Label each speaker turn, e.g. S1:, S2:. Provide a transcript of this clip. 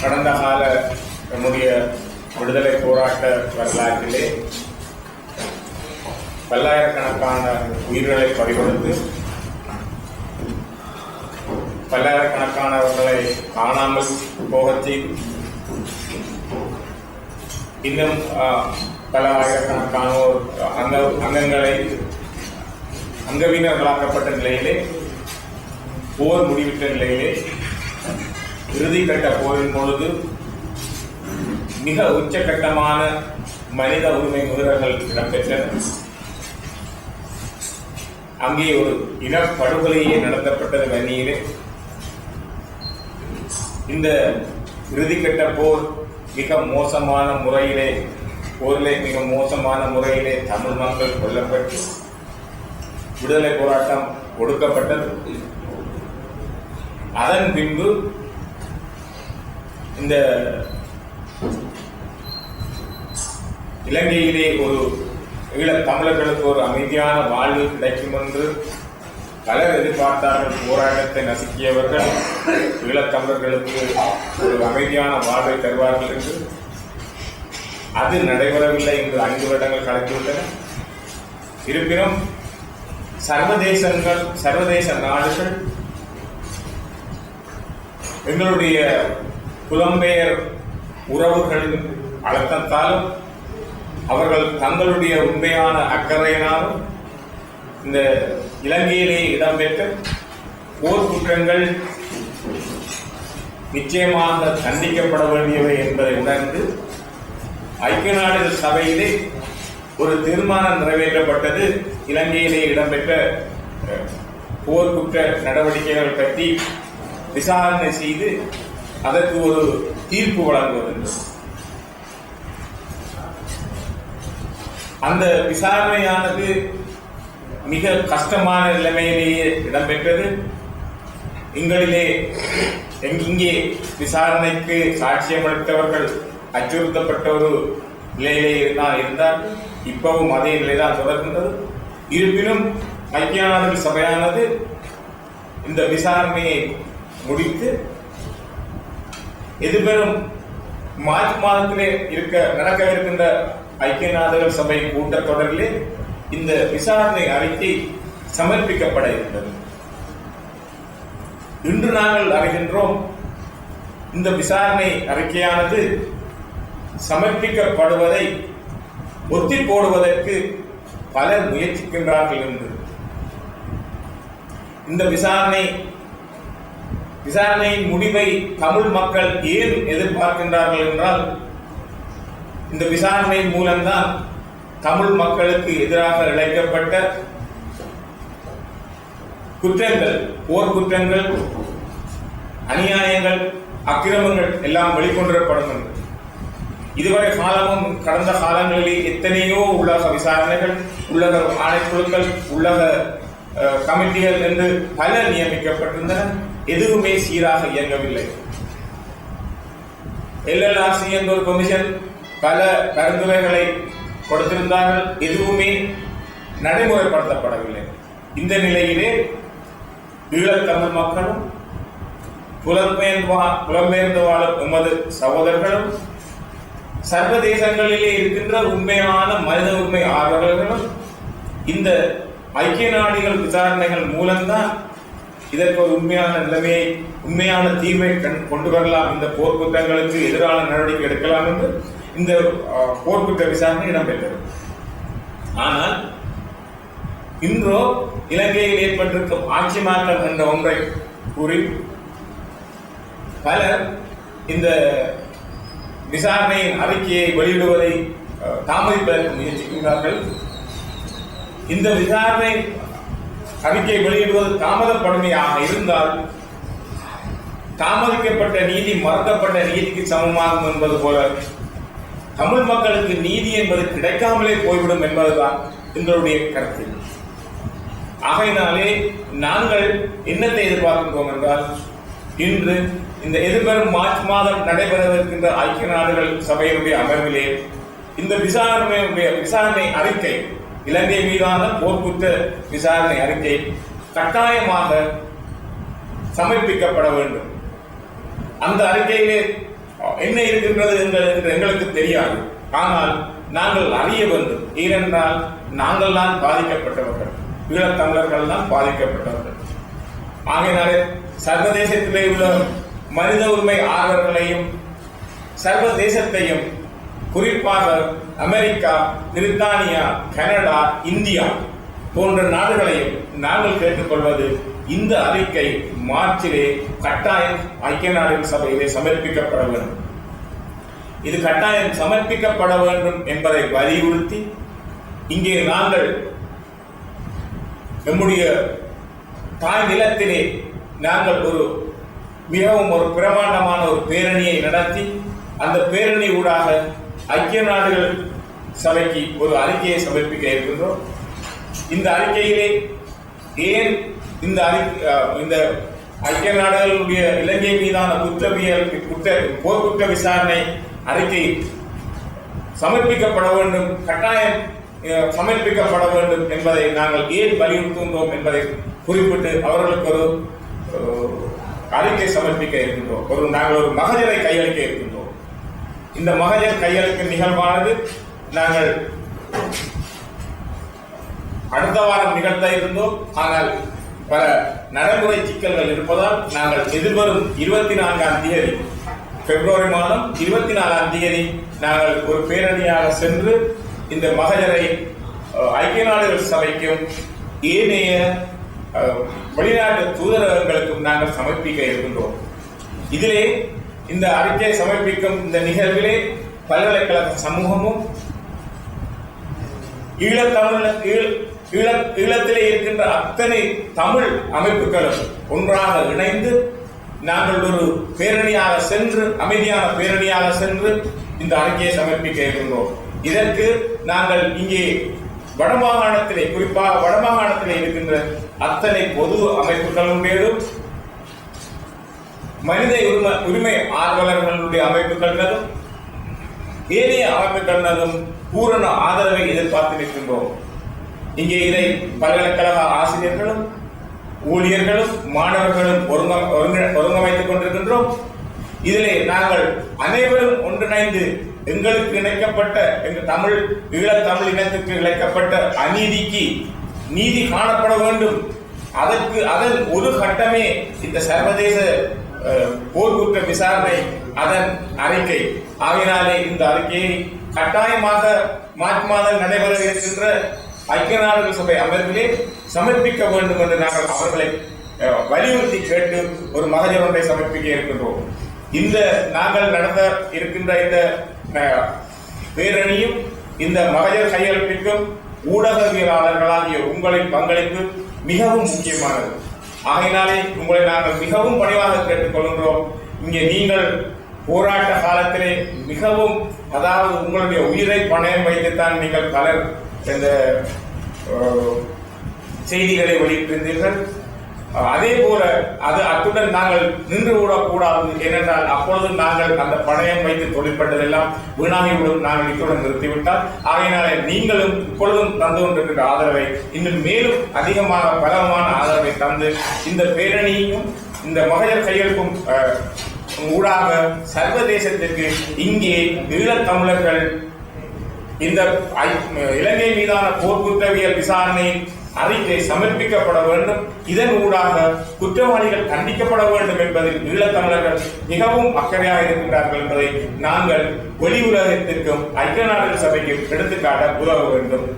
S1: கடந்த கால நம்முடைய விடுதலை போராட்ட வரலாற்றிலே பல்லாயிரக்கணக்கான உயிர்களை பறிகொடுத்து பல்லாயிரக்கணக்கானவர்களை காணாமல் போகச் இன்னும் பல ஆயிரக்கணக்கானோர் அங்க அங்கங்களை அங்கவீனர்களாக்கப்பட்ட நிலையிலே போர் முடிவிட்ட நிலையிலே இறுதிக்கட்ட போரின் பொழுது மிக உச்சகட்டமான மனித உரிமை மீறல்கள் இடம்பெற்றன. அங்கே ஒரு இனப்படுகொலையே நடத்தப்பட்டது வன்னியிலே இந்த இறுதிக்கட்ட போர் மிக மோசமான முறையிலே போரிலே மிக மோசமான முறையிலே தமிழ் மக்கள் கொல்லப்பட்டு விடுதலை போராட்டம் ஒடுக்கப்பட்டது. அதன் பின்பு இந்த இலங்கையிலே ஒரு ஈழத் தமிழர்களுக்கு ஒரு அமைதியான வாழ்வு கிடைக்கும் என்று பலர் எதிர்பார்த்தார்கள். போராட்டத்தை நசுக்கியவர்கள் ஈழத் தமிழர்களுக்கு ஒரு அமைதியான வாழ்வை தருவார்கள் என்று. அது நடைபெறவில்லை என்று ஐந்து வருடங்கள் கலைத்துவிட்டன இருப்பினும் சர்வதேசங்கள் சர்வதேச நாடுகள் எங்களுடைய புலம்பெயர் உறவுகளின் அழுத்தத்தாலும் அவர்கள் தங்களுடைய உண்மையான அக்கறையினாலும் இந்த இலங்கையிலே இடம்பெற்ற போர் குற்றங்கள் நிச்சயமாக கண்டிக்கப்பட வேண்டியவை என்பதை உணர்ந்து ஐக்கிய நாடுகள் சபையிலே ஒரு தீர்மானம் நிறைவேற்றப்பட்டது. இலங்கையிலே இடம்பெற்ற போர் குற்ற நடவடிக்கைகள் பற்றி விசாரணை செய்து அதற்கு ஒரு தீர்ப்பு வழங்குவது அந்த விசாரணையானது மிக கஷ்டமான நிலைமையிலேயே இடம்பெற்றது. எங்களிலே எங்- இங்கே விசாரணைக்கு சாட்சியமளித்தவர்கள் அச்சுறுத்தப்பட்ட ஒரு நிலையிலே தான் இருந்தார். இப்பவும் அதே நிலைதான் தொடர்கின்றது. இருப்பினும் ஐக்கிய நாடுகள் சபையானது இந்த விசாரணையை முடித்து எதிர்வரும் மார்ச் மாதத்திலே இருக்க நடக்க இருக்கின்ற ஐக்கிய நாடுகள் சபை கூட்டத்தொடரிலே இந்த விசாரணை அறிக்கை சமர்ப்பிக்கப்பட இருந்தது. இன்று நாங்கள் அறிகின்றோம் இந்த விசாரணை அறிக்கையானது சமர்ப்பிக்கப்படுவதை ஒத்தி போடுவதற்கு பலர் முயற்சிக்கின்றார்கள் என்று. இந்த விசாரணை விசாரணையின் முடிவை தமிழ் மக்கள் ஏன் எதிர்பார்க்கின்றார்கள் என்றால் இந்த விசாரணையின் மூலம்தான் தமிழ் மக்களுக்கு எதிராக இழைக்கப்பட்ட குற்றங்கள் போர் குற்றங்கள் அநியாயங்கள் அக்கிரமங்கள் எல்லாம் வெளிக்கொண்டப்படும் இதுவரை காலமும் கடந்த காலங்களில் எத்தனையோ உலக விசாரணைகள் உலக ஆணைக்குழுக்கள் உலக கமிட்டிகள் என்று பல நியமிக்கப்பட்டிருந்தன. எதுவுமே சீராக இயங்கவில்லை. எல்எல்ஆர்சி என்ற ஒரு கமிஷன் பல பரிந்துரைகளை கொடுத்திருந்தார்கள். எதுவுமே நடைமுறைப்படுத்தப்படவில்லை. இந்த நிலையிலே ஈழத்தமிழ் மக்களும் புலம்பெயர்ந்து புலம்பெயர்ந்து வாழும் எமது சகோதரர்களும் சர்வதேசங்களிலே இருக்கின்ற உண்மையான மனித உரிமை ஆர்வலர்களும் இந்த ஐக்கிய நாடுகள் விசாரணைகள் மூலம்தான் இதற்கு ஒரு உண்மையான நிலைமையை உண்மையான தீர்வை கண்- கொண்டு வரலாம். இந்த போர் குற்றங்களுக்கு எதிரான நடவடிக்கை எடுக்கலாம் என்று இந்த அஹ், போர் குற்ற விசாரணை இடம்பெற்றது. ஆனால் இன்றோ இலங்கையில் ஏற்பட்டிருக்கும் ஆட்சி மாற்றம் என்ற ஒன்றை கூறி பலர் இந்த விசாரணையின் அறிக்கையை வெளியிடுவதை தாமதிப்பதற்கு முயற்சிக்கின்றார்கள். இந்த விசாரணை அறிக்கை வெளியிடுவது தாமதப்படுமையாக இருந்தால் தாமதிக்கப்பட்ட நீதி மறக்கப்பட்ட நீதிக்கு சமமாகும் என்பது போல தமிழ் மக்களுக்கு நீதி என்பது கிடைக்காமலே போய்விடும் என்பதுதான் எங்களுடைய கருத்து. ஆகையினாலே நாங்கள் என்னத்தை எதிர்பார்க்கின்றோம் என்றால் இன்று இந்த எதிர்வரும் மார்ச் மாதம் நடைபெறவிருக்கின்ற ஐக்கிய நாடுகள் சபையினுடைய அமர்விலே இந்த விசாரணையுடைய விசாரணை அறிக்கை இலங்கை மீதான போர்க்குற்ற விசாரணை அறிக்கை கட்டாயமாக சமர்ப்பிக்கப்பட வேண்டும். அந்த அறிக்கையிலே என்ன இருக்கின்றது என்று எங்களுக்கு தெரியாது. ஆனால் நாங்கள் அறிய வேண்டும். ஏனென்றால் நாங்கள் தான் பாதிக்கப்பட்டவர்கள். ஈழத்தமிழர்கள் தான் பாதிக்கப்பட்டவர்கள். ஆகையினாலே சர்வதேசத்திலே உள்ள மனித உரிமை ஆர்வர்களையும் சர்வதேசத்தையும் குறிப்பாக அமெரிக்கா பிரித்தானியா கனடா இந்தியா போன்ற நாடுகளையும் நாங்கள் கேட்டுக்கொள்வது இந்த அறிக்கை மார்ச்சிலே கட்டாயம் ஐக்கிய நாடுகள் சபையிலே சமர்ப்பிக்கப்பட வேண்டும். இது கட்டாயம் சமர்ப்பிக்கப்பட வேண்டும் என்பதை வலியுறுத்தி இங்கே நாங்கள் நம்முடைய தாய் நிலத்திலே நாங்கள் ஒரு மிகவும் ஒரு பிரமாண்டமான ஒரு பேரணியை நடத்தி அந்த பேரணி ஊடாக ஐக்கிய நாடுகள் சபைக்கு ஒரு அறிக்கையை சமர்ப்பிக்க இருக்கின்றோம். இந்த அறிக்கையிலே ஏன் இந்த அறிக்கை இந்த ஐக்கிய நாடுகளுடைய இலங்கை மீதான குற்றவியல் குற்ற போர்க்குற்ற விசாரணை அறிக்கை சமர்ப்பிக்கப்பட வேண்டும் கட்டாயம் சமர்ப்பிக்கப்பட வேண்டும் என்பதை நாங்கள் ஏன் வலியுறுத்துகின்றோம் என்பதை குறிப்பிட்டு அவர்களுக்கு ஒரு அறிக்கை சமர்ப்பிக்க இருக்கின்றோம். ஒரு நாங்கள் ஒரு மகஜரை கையளிக்க இருக்கின்றோம். இந்த மகஜர் கையளிக்கும் நிகழ்வானது நாங்கள் அடுத்த வாரம் நிகழ்த்த இருந்தோம். ஆனால் பல நடைமுறை சிக்கல்கள் இருப்பதால் நாங்கள் எதிர்வரும் இருபத்தி நான்காம் தேதி பிப்ரவரி மாதம் இருபத்தி நாலாம் தேதி நாங்கள் ஒரு பேரணியாக சென்று இந்த மகளிரை ஐக்கிய நாடுகள் சபைக்கும் ஏனைய வெளிநாட்டு தூதரகங்களுக்கும் நாங்கள் சமர்ப்பிக்க இருக்கின்றோம். இதிலே இந்த அறிக்கையை சமர்ப்பிக்கும் இந்த நிகழ்விலே பல்கலைக்கழக சமூகமும் ஈழத்தமிழ ஈழ- ஈழ- ஈழத்திலே இருக்கின்ற அத்தனை தமிழ் அமைப்புகளும் ஒன்றாக இணைந்து நாங்கள் ஒரு பேரணியாக சென்று அமைதியான பேரணியாக சென்று இந்த அறிக்கையை சமர்ப்பிக்க இருக்கின்றோம் இதற்கு நாங்கள் இங்கே வடமாகாணத்திலே குறிப்பாக வடமாகாணத்திலே இருக்கின்ற அத்தனை பொது அமைப்புகளுடையதும் மனித உரிமை உரிமை ஆர்வலர்களுடைய அமைப்புகளினதும் ஏனைய அமைப்புகளினதும் பூரண ஆதரவை எதிர்பார்த்து நிற்கின்றோம். இங்கே இதை பல்கலைக்கழக ஆசிரியர்களும் ஊழியர்களும் மாணவர்களும் ஒருங்கமைத்துக் கொண்டிருக்கின்றோம். இதிலே நாங்கள் அனைவரும் ஒன்றிணைந்து எங்களுக்கு இணைக்கப்பட்ட எங்கள் தமிழ் ஈழத் தமிழ் இனத்துக்கு இழைக்கப்பட்ட அநீதிக்கு நீதி காணப்பட வேண்டும். அதற்கு அதன் ஒரு கட்டமே இந்த சர்வதேச போர்க்குற்ற விசாரணை அதன் அறிக்கை. ஆகினாலே இந்த அறிக்கையை கட்டாயமாக மார்ச் மாதம் நடைபெற இருக்கின்ற ஐக்கிய நாடுகள் சபை அமர்விலே சமர்ப்பிக்க வேண்டும் என்று நாங்கள் அவர்களை வலியுறுத்தி கேட்டு ஒரு மகஜர் ஒன்றை சமர்ப்பிக்க இருக்கின்றோம். இந்த நாங்கள் நடந்த இருக்கின்ற இந்த பேரணியும் இந்த மகஜர் கையெழுப்பிற்கும் ஊடகவியலாளர்களாகிய உங்களின் பங்களிப்பு மிகவும் முக்கியமானது. ஆகையினாலே உங்களை நாங்கள் மிகவும் பணிவாக கேட்டுக்கொள்கின்றோம். இங்கே நீங்கள் போராட்ட காலத்திலே மிகவும் அதாவது உங்களுடைய உயிரை பணயம் வைத்துத்தான் நீங்கள் பலர் இந்த செய்திகளை வெளியிட்டிருந்தீர்கள். அதே போல அது அத்துடன் நாங்கள் நின்று விடக்கூடாது ஏனென்றால் அப்பொழுது நாங்கள் அந்த பணயம் வைத்து தொழிற்பட்டதெல்லாம் வீணாகிவிடும் நாங்கள் இத்துடன் நிறுத்திவிட்டால். ஆகையினாலே நீங்களும் இப்பொழுதும் தந்து கொண்டிருக்கிற ஆதரவை இன்னும் மேலும் அதிகமாக பலமான ஆதரவை தந்து இந்த பேரணியையும் இந்த மகளிர் கையெழுப்பும் ஊடாக சர்வதேசத்திற்கு இங்கே ஈழத்தமிழர்கள் இந்த இலங்கை மீதான போர் குற்றவியல் விசாரணையில் அறிக்கை சமர்ப்பிக்கப்பட வேண்டும். இதன் ஊடாக குற்றவாளிகள் கண்டிக்கப்பட வேண்டும் என்பதில் ஈழத்தமிழர்கள் மிகவும் அக்கறையாக இருக்கின்றார்கள் என்பதை நாங்கள் வெளி உலகத்திற்கும் ஐக்கிய நாடுகள் சபைக்கும் எடுத்துக்காட்ட உதவ வேண்டும்.